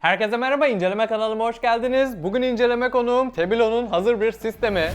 Herkese merhaba, inceleme kanalıma hoş geldiniz. Bugün inceleme konuğum Tebilo'nun hazır bir sistemi.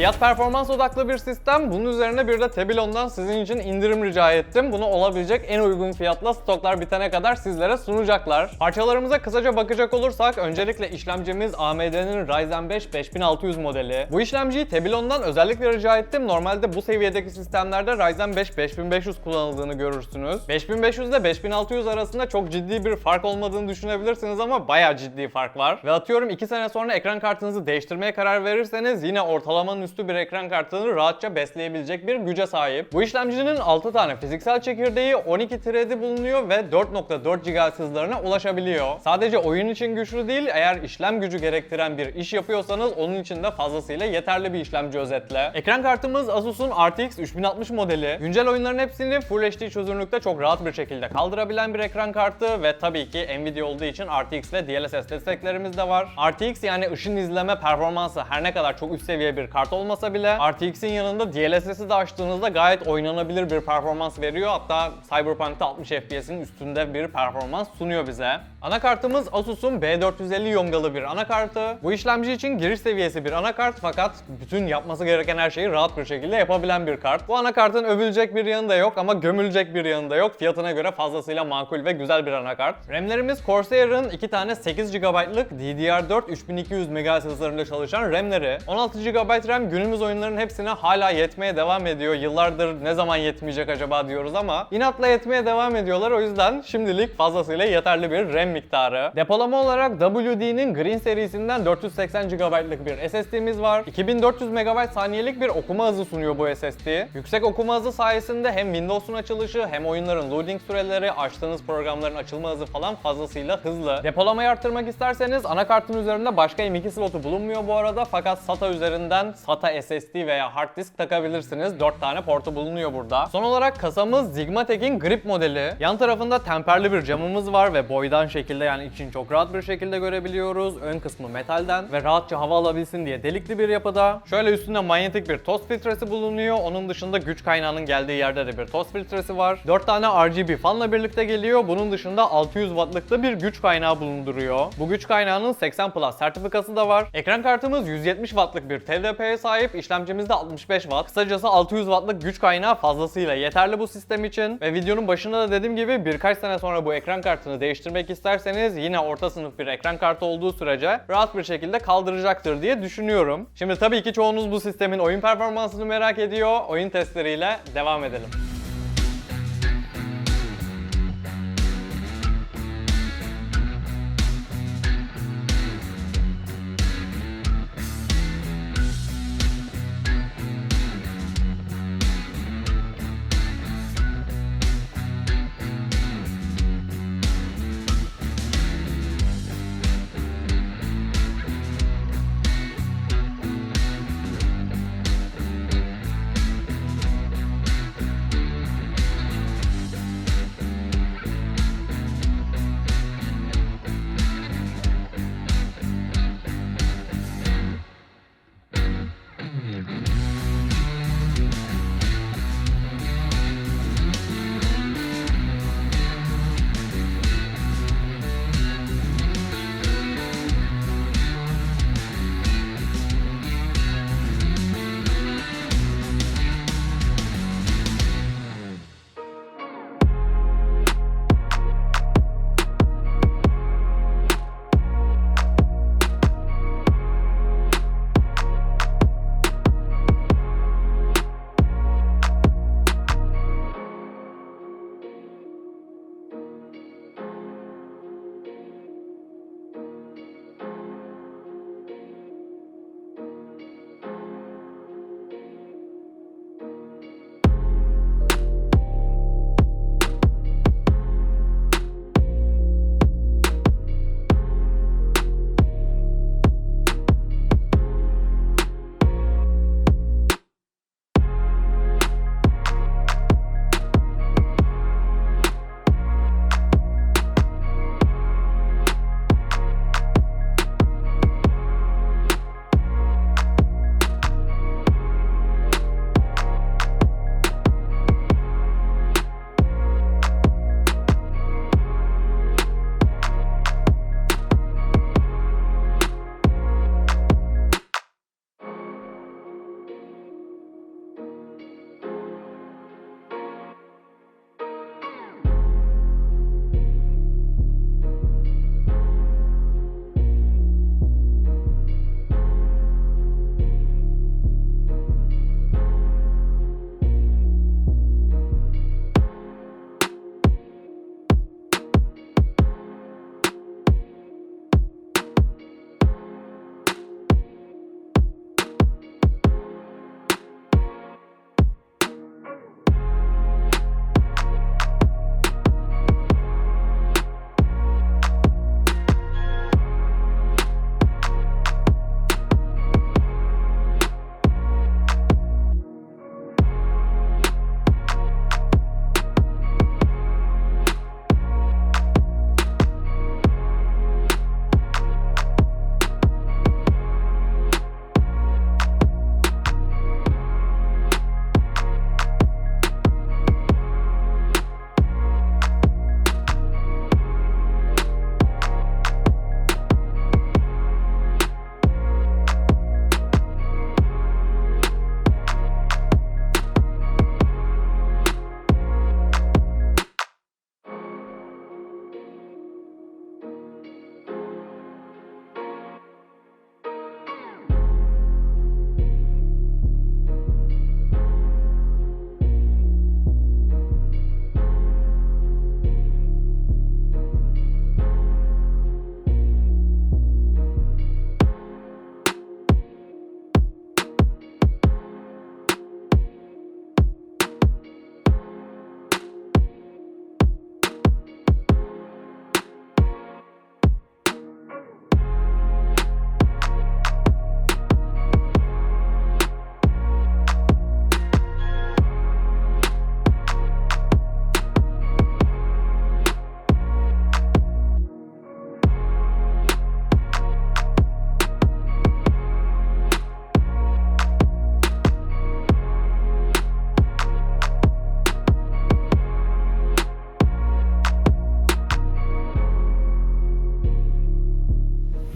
Fiyat performans odaklı bir sistem. Bunun üzerine bir de Tebilon'dan sizin için indirim rica ettim. Bunu olabilecek en uygun fiyatla stoklar bitene kadar sizlere sunacaklar. Parçalarımıza kısaca bakacak olursak öncelikle işlemcimiz AMD'nin Ryzen 5 5600 modeli. Bu işlemciyi Tebilon'dan özellikle rica ettim. Normalde bu seviyedeki sistemlerde Ryzen 5 5500 kullanıldığını görürsünüz. 5500 ile 5600 arasında çok ciddi bir fark olmadığını düşünebilirsiniz ama bayağı ciddi fark var. Ve atıyorum 2 sene sonra ekran kartınızı değiştirmeye karar verirseniz yine ortalamanın üstü bir ekran kartını rahatça besleyebilecek bir güce sahip. Bu işlemcinin 6 tane fiziksel çekirdeği, 12 thread'i bulunuyor ve 4.4 GHz hızlarına ulaşabiliyor. Sadece oyun için güçlü değil, eğer işlem gücü gerektiren bir iş yapıyorsanız onun için de fazlasıyla yeterli bir işlemci özetle. Ekran kartımız Asus'un RTX 3060 modeli. Güncel oyunların hepsini Full HD çözünürlükte çok rahat bir şekilde kaldırabilen bir ekran kartı ve tabii ki Nvidia olduğu için RTX ve DLSS desteklerimiz de var. RTX yani ışın izleme performansı her ne kadar çok üst seviye bir kart olmasa bile RTX'in yanında DLSS'i de açtığınızda gayet oynanabilir bir performans veriyor. Hatta Cyberpunk'ta 60 FPS'in üstünde bir performans sunuyor bize. Anakartımız Asus'un B450 yongalı bir anakartı. Bu işlemci için giriş seviyesi bir anakart fakat bütün yapması gereken her şeyi rahat bir şekilde yapabilen bir kart. Bu anakartın övülecek bir yanı da yok ama gömülecek bir yanı da yok. Fiyatına göre fazlasıyla makul ve güzel bir anakart. RAM'lerimiz Corsair'ın 2 tane 8 GB'lık DDR4 3200 MHz hızlarında çalışan RAM'leri. 16 GB RAM günümüz oyunların hepsine hala yetmeye devam ediyor. Yıllardır ne zaman yetmeyecek acaba diyoruz ama inatla yetmeye devam ediyorlar. O yüzden şimdilik fazlasıyla yeterli bir RAM miktarı. Depolama olarak WD'nin Green serisinden 480 GB'lık bir SSD'miz var. 2400 MB saniyelik bir okuma hızı sunuyor bu SSD. Yüksek okuma hızı sayesinde hem Windows'un açılışı hem oyunların loading süreleri, açtığınız programların açılma hızı falan fazlasıyla hızlı. Depolamayı arttırmak isterseniz anakartın üzerinde başka M2 slotu bulunmuyor bu arada fakat SATA üzerinden SATA SSD veya hard disk takabilirsiniz. 4 tane portu bulunuyor burada. Son olarak kasamız Zigmatek'in Grip modeli. Yan tarafında temperli bir camımız var ve boydan şekilde yani için çok rahat bir şekilde görebiliyoruz. Ön kısmı metalden ve rahatça hava alabilsin diye delikli bir yapıda. Şöyle üstünde manyetik bir toz filtresi bulunuyor. Onun dışında güç kaynağının geldiği yerde de bir toz filtresi var. 4 tane RGB fanla birlikte geliyor. Bunun dışında 600 wattlık da bir güç kaynağı bulunduruyor. Bu güç kaynağının 80 Plus sertifikası da var. Ekran kartımız 170 wattlık bir TDP'ye sahip. İşlemcimiz de 65 watt. Kısacası 600 wattlık güç kaynağı fazlasıyla yeterli bu sistem için. Ve videonun başında da dediğim gibi birkaç sene sonra bu ekran kartını değiştirmek isterseniz yine orta sınıf bir ekran kartı olduğu sürece rahat bir şekilde kaldıracaktır diye düşünüyorum. Şimdi tabii ki çoğunuz bu sistemin oyun performansını merak ediyor. Oyun testleriyle devam edelim.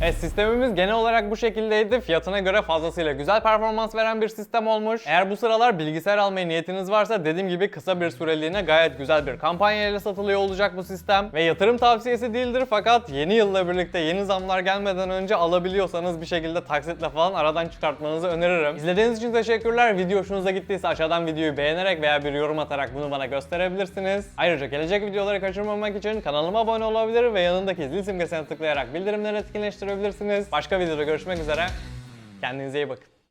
Evet sistemimiz genel olarak bu şekildeydi. Fiyatına göre fazlasıyla güzel performans veren bir sistem olmuş. Eğer bu sıralar bilgisayar almaya niyetiniz varsa dediğim gibi kısa bir süreliğine gayet güzel bir kampanya ile satılıyor olacak bu sistem. Ve yatırım tavsiyesi değildir fakat yeni yılla birlikte yeni zamlar gelmeden önce alabiliyorsanız bir şekilde taksitle falan aradan çıkartmanızı öneririm. İzlediğiniz için teşekkürler. Video hoşunuza gittiyse aşağıdan videoyu beğenerek veya bir yorum atarak bunu bana gösterebilirsiniz. Ayrıca gelecek videoları kaçırmamak için kanalıma abone olabilir ve yanındaki zil simgesine tıklayarak bildirimleri etkinleştirebilirsiniz. Başka videoda görüşmek üzere. Kendinize iyi bakın.